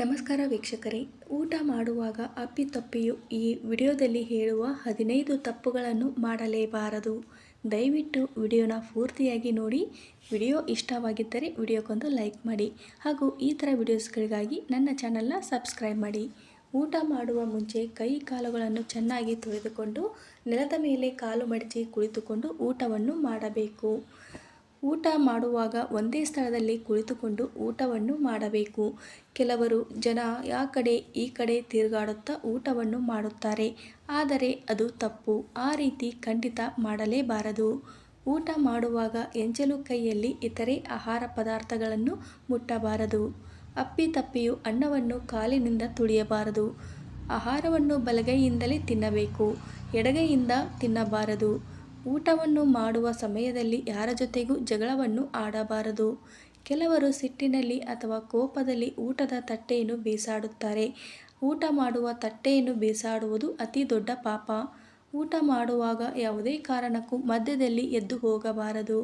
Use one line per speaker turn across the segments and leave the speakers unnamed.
ನಮಸ್ಕಾರ ವೀಕ್ಷಕರೇ, ಊಟ ಮಾಡುವಾಗ ಅಪ್ಪಿತಪ್ಪಿಯು ಈ ವಿಡಿಯೋದಲ್ಲಿ ಹೇಳುವ ಹದಿನೈದು ತಪ್ಪುಗಳನ್ನು ಮಾಡಲೇಬಾರದು. ದಯವಿಟ್ಟು ವಿಡಿಯೋನ ಪೂರ್ತಿಯಾಗಿ ನೋಡಿ, ವಿಡಿಯೋ ಇಷ್ಟವಾಗಿದ್ದರೆ ವಿಡಿಯೋಕ್ಕೊಂದು ಲೈಕ್ ಮಾಡಿ ಹಾಗೂ ಈ ಥರ ವಿಡಿಯೋಸ್ಗಳಿಗಾಗಿ ನನ್ನ ಚಾನಲ್ನ ಸಬ್ಸ್ಕ್ರೈಬ್ ಮಾಡಿ. ಊಟ ಮಾಡುವ ಮುಂಚೆ ಕೈ ಕಾಲುಗಳನ್ನು ಚೆನ್ನಾಗಿ ತೊಳೆದುಕೊಂಡು, ನೆಲದ ಮೇಲೆ ಕಾಲು ಮಡಚಿ ಕುಳಿತುಕೊಂಡು ಊಟವನ್ನು ಮಾಡಬೇಕು. ಊಟ ಮಾಡುವಾಗ ಒಂದೇ ಸ್ಥಳದಲ್ಲಿ ಕುಳಿತುಕೊಂಡು ಊಟವನ್ನು ಮಾಡಬೇಕು. ಕೆಲವರು ಜನ ಆ ಕಡೆ ಈ ಕಡೆ ತಿರುಗಾಡುತ್ತಾ ಊಟವನ್ನು ಮಾಡುತ್ತಾರೆ. ಆದರೆ ಅದು ತಪ್ಪು. ಆ ರೀತಿ ಖಂಡಿತ ಮಾಡಲೇಬಾರದು. ಊಟ ಮಾಡುವಾಗ ಎಂಜಲು ಕೈಯಲ್ಲಿ ಇತರೆ ಆಹಾರ ಪದಾರ್ಥಗಳನ್ನು ಮುಟ್ಟಬಾರದು. ಅಪ್ಪಿ ತಪ್ಪಿಯು ಅನ್ನವನ್ನು ಕಾಲಿನಿಂದ ತುಳಿಯಬಾರದು. ಆಹಾರವನ್ನು ಬಲಗೈಯಿಂದಲೇ ತಿನ್ನಬೇಕು. ಎಡಗೈಯಿಂದ ತಿನ್ನಬಾರದು. ಊಟವನ್ನು ಮಾಡುವ ಸಮಯದಲ್ಲಿ ಯಾರ ಜೊತೆಗೂ ಜಗಳವನ್ನು ಆಡಬಾರದು. ಕೆಲವರು ಸಿಟ್ಟಿನಲ್ಲಿ ಅಥವಾ ಕೋಪದಲ್ಲಿ ಊಟದ ತಟ್ಟೆಯನ್ನು ಬೀಸಾಡುತ್ತಾರೆ. ಊಟ ಮಾಡುವ ತಟ್ಟೆಯನ್ನು ಬೀಸಾಡುವುದು ಅತಿ ದೊಡ್ಡ ಪಾಪ. ಊಟ ಮಾಡುವಾಗ ಯಾವುದೇ ಕಾರಣಕ್ಕೂ ಮಧ್ಯದಲ್ಲಿ ಎದ್ದು ಹೋಗಬಾರದು.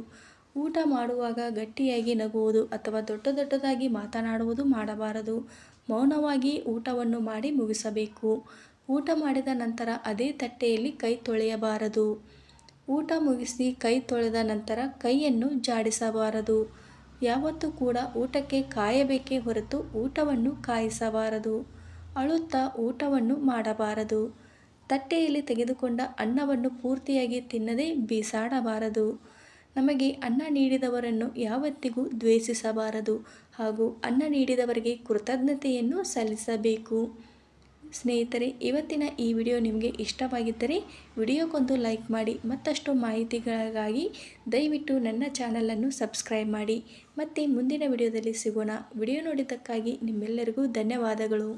ಊಟ ಮಾಡುವಾಗ ಗಟ್ಟಿಯಾಗಿ ನಗುವುದು ಅಥವಾ ದೊಡ್ಡ ದೊಡ್ಡದಾಗಿ ಮಾತನಾಡುವುದು ಮಾಡಬಾರದು. ಮೌನವಾಗಿ ಊಟವನ್ನು ಮಾಡಿ ಮುಗಿಸಬೇಕು. ಊಟ ಮಾಡಿದ ನಂತರ ಅದೇ ತಟ್ಟೆಯಲ್ಲಿ ಕೈ ತೊಳೆಯಬಾರದು. ಊಟ ಮುಗಿಸಿ ಕೈ ತೊಳೆದ ನಂತರ ಕೈಯನ್ನು ಜಾಡಿಸಬಾರದು. ಯಾವತ್ತೂ ಕೂಡ ಊಟಕ್ಕೆ ಕಾಯಬೇಕೇ ಹೊರತು ಊಟವನ್ನು ಕಾಯಿಸಬಾರದು. ಅಳುತ್ತಾ ಊಟವನ್ನು ಮಾಡಬಾರದು. ತಟ್ಟೆಯಲ್ಲಿ ತೆಗೆದುಕೊಂಡ ಅನ್ನವನ್ನು ಪೂರ್ತಿಯಾಗಿ ತಿನ್ನದೇ ಬೀಸಾಡಬಾರದು. ನಮಗೆ ಅನ್ನ ನೀಡಿದವರನ್ನು ಯಾವತ್ತಿಗೂ ದ್ವೇಷಿಸಬಾರದು ಹಾಗೂ ಅನ್ನ ನೀಡಿದವರಿಗೆ ಕೃತಜ್ಞತೆಯನ್ನು ಸಲ್ಲಿಸಬೇಕು. ಸ್ನೇಹಿತರೆ, ಇವತ್ತಿನ ಈ ವಿಡಿಯೋ ನಿಮಗೆ ಇಷ್ಟವಾಗಿದ್ದರೆ ವಿಡಿಯೋಕ್ಕೊಂದು ಲೈಕ್ ಮಾಡಿ ಮತ್ತಷ್ಟು ಮಾಹಿತಿಗಳಿಗಾಗಿ ದಯವಿಟ್ಟು ನನ್ನ ಚಾನಲನ್ನು ಸಬ್ಸ್ಕ್ರೈಬ್ ಮಾಡಿ. ಮತ್ತು ಮುಂದಿನ ವಿಡಿಯೋದಲ್ಲಿ ಸಿಗೋಣ. ವಿಡಿಯೋ ನೋಡಿದ್ದಕ್ಕಾಗಿ ನಿಮ್ಮೆಲ್ಲರಿಗೂ ಧನ್ಯವಾದಗಳು.